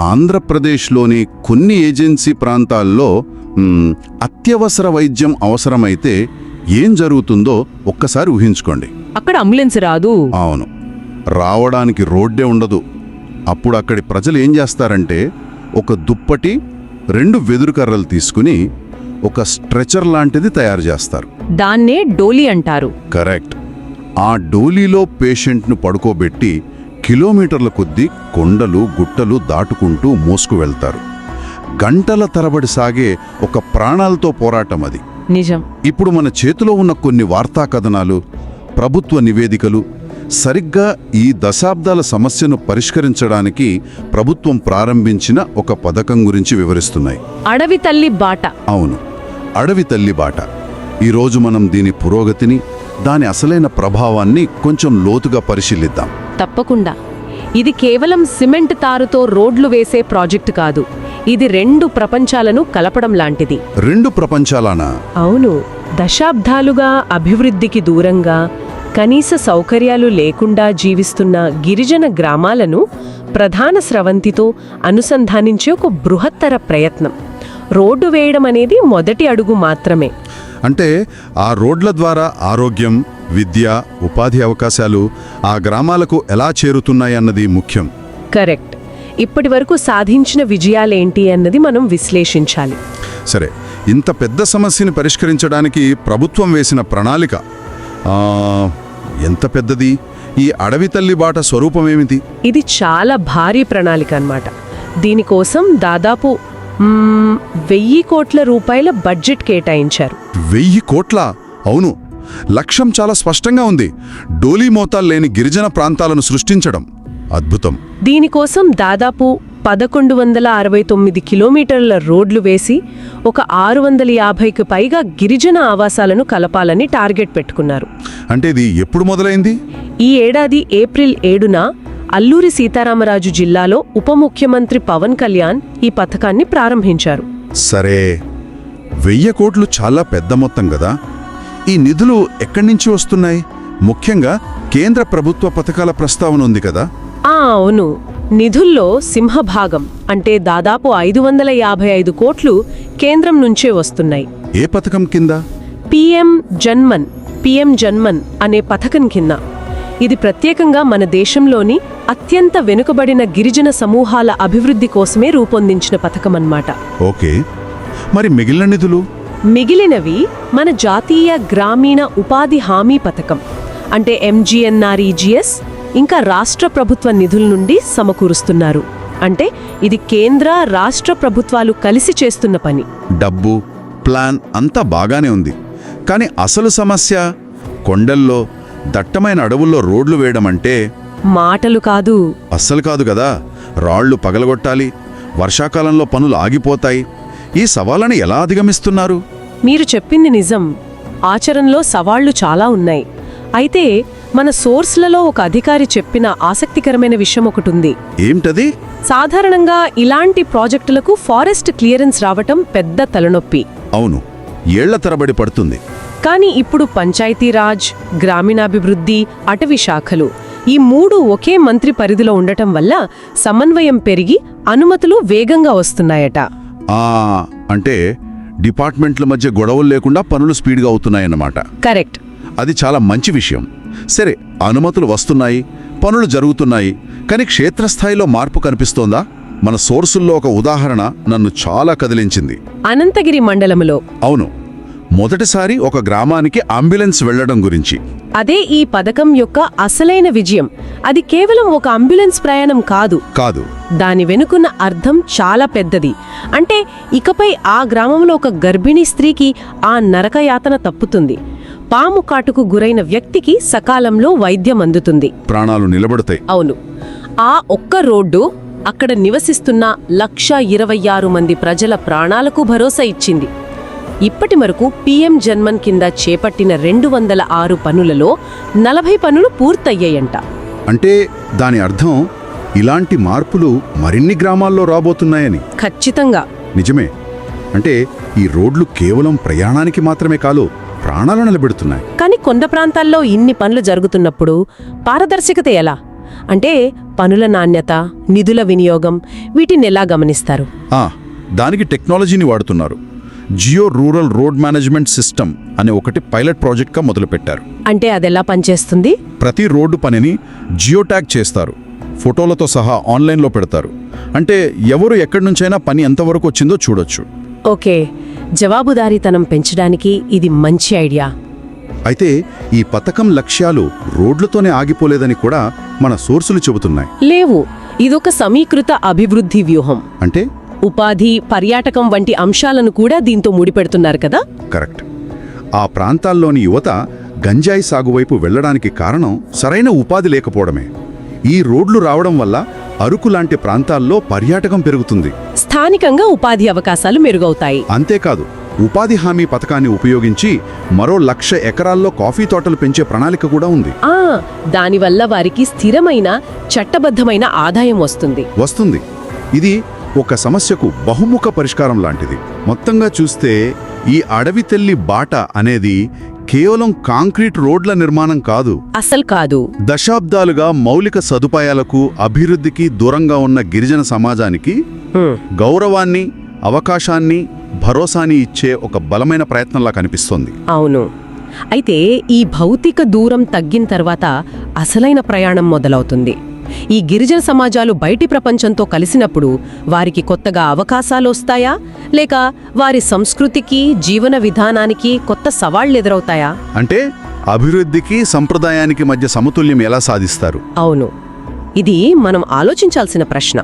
ఆంధ్రప్రదేశ్లోని కొన్ని ఏజెన్సీ ప్రాంతాల్లో అత్యవసర వైద్యం అవసరమైతే ఏం జరుగుతుందో ఒక్కసారి ఊహించుకోండి. అక్కడ అంబులెన్స్ రాదు. అవును. రావడానికి రోడ్డే ఉండదు. అప్పుడు అక్కడి ప్రజలు ఏం చేస్తారంటే ఒక దుప్పటి రెండు వెదురు కర్రలు తీసుకుని ఒక స్ట్రెచర్ లాంటిది తయారు చేస్తారు. దాన్నే డోలీ అంటారు. కరెక్ట్. ఆ డోలీలో పేషెంట్ను పడుకోబెట్టి కిలోమీటర్ల కొద్దీ కొండలు గుట్టలు దాటుకుంటూ మోసుకు వెళ్తారు. గంటల తరబడి సాగే ఒక ప్రాణాలతో పోరాటం అది. నిజం. ఇప్పుడు మన చేతిలో ఉన్న కొన్ని వార్తా కథనాలు ప్రభుత్వ నివేదికలు సరిగ్గా ఈ దశాబ్దాల సమస్యను పరిష్కరించడానికి ప్రభుత్వం ప్రారంభించిన ఒక పథకం గురించి వివరిస్తున్నాయి. అడవి తల్లి బాట. అవును అడవి తల్లి బాట. ఈరోజు మనం దీని పురోగతిని దాని అసలైన ప్రభావాన్ని కొంచెం లోతుగా పరిశీలిద్దాం. తప్పకుండా. ఇది కేవలం సిమెంట్ తారుతో రోడ్లు వేసే ప్రాజెక్టు కాదు. ఇది రెండు ప్రపంచాలను కలపడం లాంటిది. రెండు ప్రపంచాలానా? అవును. దశాబ్దాలుగా అభివృద్ధికి దూరంగా కనీస సౌకర్యాలు లేకుండా జీవిస్తున్న గిరిజన గ్రామాలను ప్రధాన స్రవంతితో అనుసంధానించే ఒక బృహత్తర ప్రయత్నం. రోడ్డు వేయడం అనేది మొదటి అడుగు మాత్రమే. అంటే ఆ రోడ్ల ద్వారా ఆరోగ్యం విద్య ఉపాధి అవకాశాలు ఆ గ్రామాలకు ఎలా చేరుతున్నాయన్నది ముఖ్యం. కరెక్ట్. ఇప్పటి వరకు సాధించిన విజయాలేంటి అన్నది మనం విశ్లేషించాలి. సరే ఇంత పెద్ద సమస్యని పరిష్కరించడానికి ప్రభుత్వం వేసిన ప్రణాళిక. ఎంత పెద్దది? ఈ అడవి తల్లి బాట స్వరూపమేమిటి ఇది చాలా భారీ ప్రణాళిక అన్నమాట. దీనికోసం దాదాపు వెయ్యి కోట్ల రూపాయల బడ్జెట్ కేటాయించారు. వెయ్యి కోట్ల? అవును. లక్ష్యం చాలా స్పష్టంగా ఉంది. డోలీ మోతాలు లేని గిరిజన ప్రాంతాలను సృష్టించడం అద్భుతం. దీనికోసం దాదాపు పదకొండు వందల అరవై తొమ్మిది కిలోమీటర్ల రోడ్లు వేసి ఒక ఆరు వందల యాభైకి పైగా గిరిజన ఆవాసాలను కలపాలని టార్గెట్ పెట్టుకున్నారు. అంటే ఇది ఎప్పుడు మొదలైంది? ఈ ఏడాది ఏప్రిల్ ఏడున అల్లూరి సీతారామరాజు జిల్లాలో ఉప ముఖ్యమంత్రి పవన్ కళ్యాణ్ ఈ పథకాన్ని ప్రారంభించారు. సరే. వెయ్యి కోట్లు చాలా పెద్ద మొత్తం కదా? ఈ నిధులు ఎక్కడి నుంచి వస్తున్నాయి? ముఖ్యంగా కేంద్ర ప్రభుత్వ పథకాల ప్రస్తావన ఉంది కదా? ఆ అవును. నిధుల్లో సింహభాగం అంటే దాదాపు ఐదు వందల యాభై ఐదు కోట్లు కేంద్రం నుంచే వస్తున్నాయి. ఏ పథకం కింద? పిఎం జన్మన్ పిఎం జన్మన్ అనే పథకం కింద. ఇది ప్రత్యేకంగా మన దేశంలోని అత్యంత వెనుకబడిన గిరిజన సమూహాల అభివృద్ధి కోసమే రూపొందించిన పథకం అన్నమాట ఓకే. మరి మిగిలిన నిధులు? మిగిలినవి మన జాతీయ గ్రామీణ ఉపాధి హామీ పథకం. అంటే ఎంజీఎన్ఆర్ఈజీఎస్ ఇంకా రాష్ట్ర ప్రభుత్వ నిధుల నుండి సమకూరుస్తున్నారు. అంటే ఇది కేంద్ర రాష్ట్ర ప్రభుత్వాలు కలిసి చేస్తున్న పని. డబ్బు ప్లాన్ అంతా బాగానే ఉంది. కానీ అసలు సమస్య కొండల్లో దట్టమైన అడవుల్లో రోడ్లు వేయడం అంటే మాటలు కాదు. అస్సలు కాదు కదా. రాళ్ళు పగలగొట్టాలి. వర్షాకాలంలో పనులు ఆగిపోతాయి. ఈ సవాళ్ళని ఎలా అధిగమిస్తున్నారు? మీరు చెప్పింది నిజం. ఆచరణలో సవాళ్ళు చాలా ఉన్నాయి. అయితే మన సోర్స్లలో ఒక అధికారి చెప్పిన ఆసక్తికరమైన విషయం ఒకటుంది. ఏమిటది? సాధారణంగా ఇలాంటి ప్రాజెక్టులకు ఫారెస్ట్ క్లియరెన్స్ రావటం పెద్ద తలనొప్పి. అవును ఏళ్ళ తరబడి పడుతుంది. కానీ ఇప్పుడు పంచాయతీరాజ్ గ్రామీణాభివృద్ధి అటవీ శాఖలు ఈ మూడు ఒకే మంత్రి పరిధిలో ఉండటం వల్ల సమన్వయం పెరిగి అనుమతులు వేగంగా వస్తున్నాయట. ఆ అంటే డిపార్ట్మెంట్ల మధ్య గొడవలు లేకుండా పనులు స్పీడ్గా అవుతున్నాయన్నమాట. కరెక్ట్. అది చాలా మంచి విషయం. సరే అనుమతులు వస్తున్నాయి పనులు జరుగుతున్నాయి కానీ క్షేత్రస్థాయిలో మార్పు కనిపిస్తోందా? మన సోర్సుల్లో ఒక ఉదాహరణ నన్ను చాలా కదిలించింది. అనంతగిరి మండలంలో. అవును. మొదటిసారి ఒక గ్రామానికి అంబులెన్స్ వెళ్ళడం గురించి. అదే ఈ పథకం యొక్క అసలైన విజయం. అది కేవలం ఒక అంబులెన్స్ ప్రయాణం కాదు. కాదు. దాని వెనుకున్న అర్థం చాలా పెద్దది. అంటే ఇకపై ఆ గ్రామంలో ఒక గర్భిణీ స్త్రీకి ఆ నరకయాతన తప్పుతుంది. పాము కాటుకు గురైన వ్యక్తికి సకాలంలో వైద్యం అందుతుంది. ప్రాణాలు నిలబడతాయి. అవును. ఆ ఒక్క రోడ్డు అక్కడ నివసిస్తున్న లక్ష ఇరవై ఆరు మంది ప్రజల ప్రాణాలకు భరోసా ఇచ్చింది. ఇప్పటి వరకు పీఎం జన్మన్ కింద చేపట్టిన రెండు వందల ఆరు పనులలో నలభై పనులు పూర్తయ్యాయంట. అంటే దాని అర్థం ఇలాంటి మార్పులు మరిన్ని గ్రామాల్లో రాబోతున్నాయని. ఖచ్చితంగా. నిజమే. అంటే ఈ రోడ్లు కేవలం ప్రయాణానికి మాత్రమే కాదు ప్రాణాలు నిలబెడుతున్నాయి. కానీ కొండ ప్రాంతాల్లో ఇన్ని పనులు జరుగుతున్నప్పుడు పారదర్శకత ఎలా? అంటే పనుల నాణ్యత నిధుల వినియోగం వీటిని ఎలా గమనిస్తారు? ఆ, దానికి టెక్నాలజీని వాడుతున్నారు. Geo rural road management system అనే ఒకటి పైలట్ ప్రాజెక్ట్గా మొదలుపెట్టారు. అంటే అదెలా పనిచేస్తుంది? ప్రతి రోడ్డు పనిని జియో ట్యాగ్ చేస్తారు. ఫోటోలతో సహా ఆన్లైన్లో పెడతారు. అంటే ఎవరు ఎక్కడి నుంచైనా పని ఎంతవరకు వచ్చిందో చూడొచ్చు. ఓకే. జవాబుదారీతనం పెంచడానికి ఇది మంచి ఐడియా. అయితే ఈ పథకం లక్ష్యాలు రోడ్లతోనే ఆగిపోలేదని కూడా మన సోర్సులు చెబుతున్నాయి. లేవు. ఇదొక సమీకృత అభివృద్ధి వ్యూహం. అంటే ఉపాధి పర్యాటకం వంటి అంశాలను కూడా దీంతో ముడిపెడుతున్నారు కదా? కరెక్ట్. ఆ ప్రాంతాల్లోని యువత గంజాయి సాగు వైపు వెళ్ళడానికి కారణం సరైన ఉపాధి లేకపోవడమే. ఈ రోడ్లు రావడం వల్ల అరకు లాంటి ప్రాంతాల్లో పర్యాటకం పెరుగుతుంది. స్థానికంగా ఉపాధి అవకాశాలు మెరుగవుతాయి. అంతేకాదు ఉపాధి హామీ పథకాన్ని ఉపయోగించి మరో లక్ష ఎకరాల్లో కాఫీ తోటలు పెంచే ప్రణాళిక కూడా ఉంది. ఆ దానివల్ల వారికి స్థిరమైన చట్టబద్ధమైన ఆదాయం వస్తుంది. వస్తుంది. ఇది ఒక సమస్యకు బహుముఖ పరిష్కారం లాంటిది. మొత్తంగా చూస్తే ఈ అడవి తెల్లి బాట అనేది కేవలం కాంక్రీట్ రోడ్ల నిర్మాణం కాదు. అసలు కాదు. దశాబ్దాలుగా మౌలిక సదుపాయాలకు అభివృద్ధికి దూరంగా ఉన్న గిరిజన సమాజానికి. గౌరవాన్ని అవకాశాన్ని భరోసాని ఇచ్చే ఒక బలమైన ప్రయత్నంలా కనిపిస్తోంది. అవును. అయితే ఈ భౌతిక దూరం తగ్గిన తర్వాత అసలైన ప్రయాణం మొదలవుతుంది. ఈ గిరిజన సమాజాలు బయటి ప్రపంచంతో కలిసినప్పుడు వారికి కొత్తగా అవకాశాలు వస్తాయా లేక వారి సంస్కృతికి జీవన విధానానికి కొత్త సవాళ్ళు ఎదురవుతాయా అంటే అభివృద్ధికి సంప్రదాయానికి మధ్య సమతుల్యం ఎలా సాధిస్తారు? అవును. ఇది మనం ఆలోచించాల్సిన ప్రశ్న.